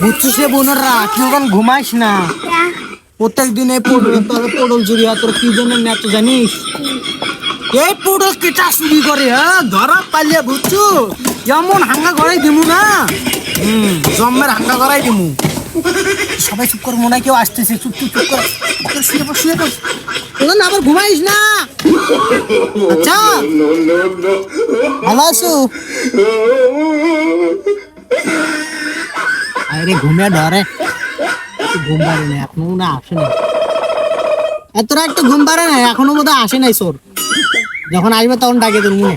বুঝছ সে বোনেরা এখন ঘুমাইস না। প্রত্যেক দিন এই পটল তোর পটল চুরি হয় তোর কি জন্য নেত জানিস? এই পটল কেটা চুরি করে হ্যাঁ? ধরা পালিয়ে বুঝছ এমন হাঙ্গা গড়াই দিমু না? হুম, জম্মের হাঙ্গা গড়াই দিমু। সবাই চুপ কর মনে হয় কেউ আসতেছে চুপ চুপ চুপ কর। শুয়ে পড় শুয়ে পড়। না আবার ঘুমাইস না। আচ্ছা। ভালো আছো? আরে ঘুমিয়ে ধরে। ঘুম পারে না এখনও না আসে না এতটা একটু ঘুম পারে না এখনও বোধ আসে নাই সোর যখন আসবে তখন ডাকে তোর মনে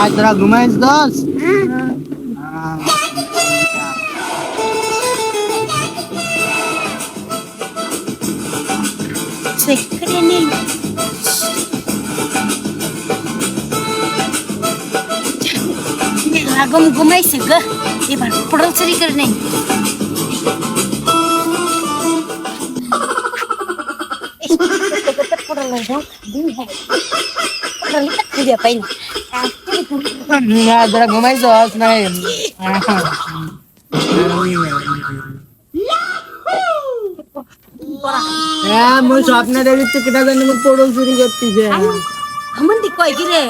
આજ જરા ઘુમાઈશ દસ આગમ ગુમાઈશ ગ એ પણ પડોસરી કરી નહીં પડો લઈ જાઉં દિન હે પડો લીધા પૈના না তোরা ঘুমাইস দোস নাই হ্যাঁ মই স্বপ্নে দেখি কেটা জানি মোর পড়ল চুরি করতেছে। আমার দিক কয় কি রে?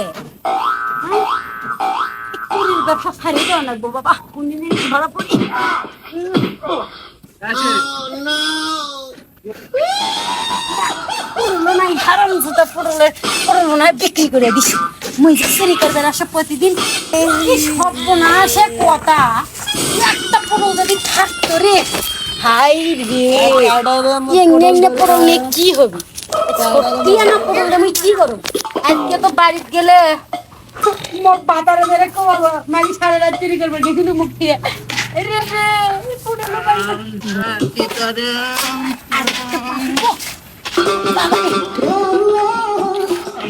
চুরির ব্যবসা ছাড়িয়ে দেওয়া লাগবো বাবা। কোনদিন ধরা পড়ি। পুরনো নাই হারাম জুতা পুরনো পুরনো নাই বিক্রি করে দিছি। মুই যে চুরি করবে আসে প্রতিদিন এই সর্বনাশে কথা। একটা পুরো যদি থাকতো রে। হাই রে। এমনি এমনি পড়লে কি হবে? সত্যি না পড়লে আমি কি করব? আজকে তো বাড়িতে গেলে মোর বাতারে মেরে কমাবো মাগি সারা রাত চুরি করবে দেখিলু মুখ দিয়ে। রে রে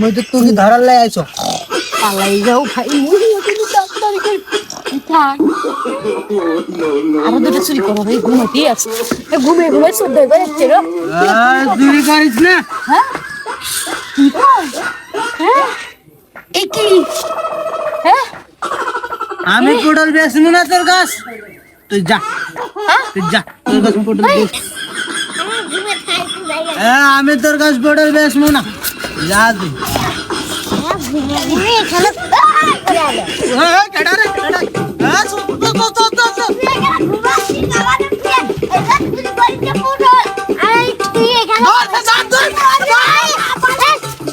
মই তো তুই ধরার লাই আইছো। পালাই যাও ভাই থাক। দুটো চুরি করো ভাই ঘুমাইতে আছে এ হয়ে যাচ্ছে রো। চুরি করিস না। হ্যাঁ? কি হ্যাঁ? এ কি? হ্যাঁ? আমি পটল বেচবো না তোর গাছ তুই যা। তুই যা তোর গাছ হ্যাঁ আমি তোর গাছ পটল বেচবো না। যা তুই এই, এই, কেডা রে, কেডা? হ্যাঁ, চল, চল, চল, চল, চল, চল।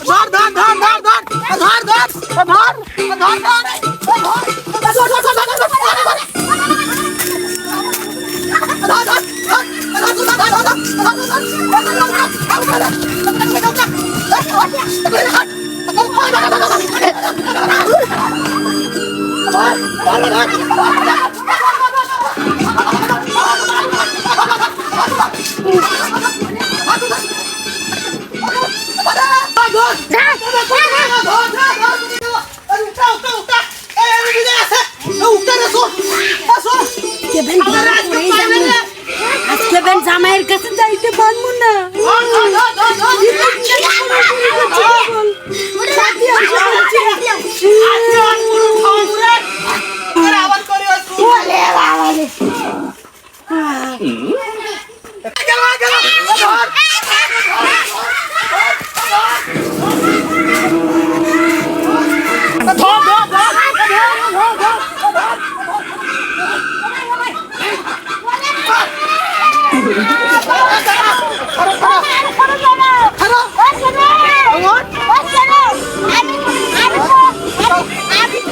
ধর, ধর, ধর, ধর, ধর, ধর, ধর, ধর, ধর, ধর, ধর, ধর, ধর, ধর, ধর, আজকে বেন জামাইয়ের কাছে যাইতে পারব না।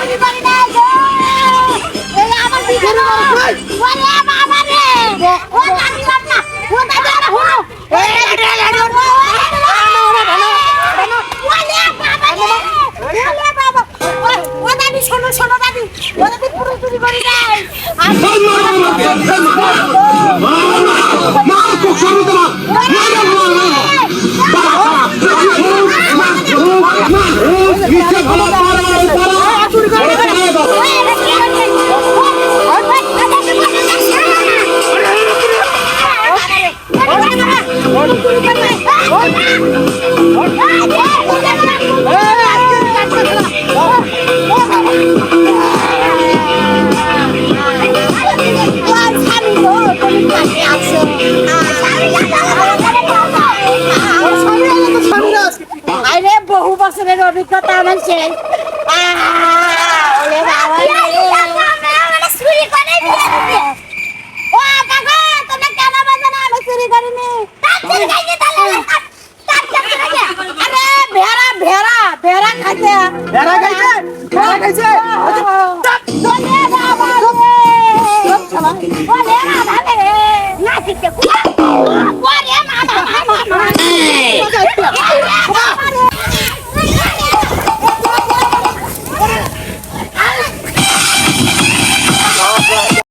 Everybody মার কো শুরু তোমার বছরের অভিজ্ঞতা আমার শেষ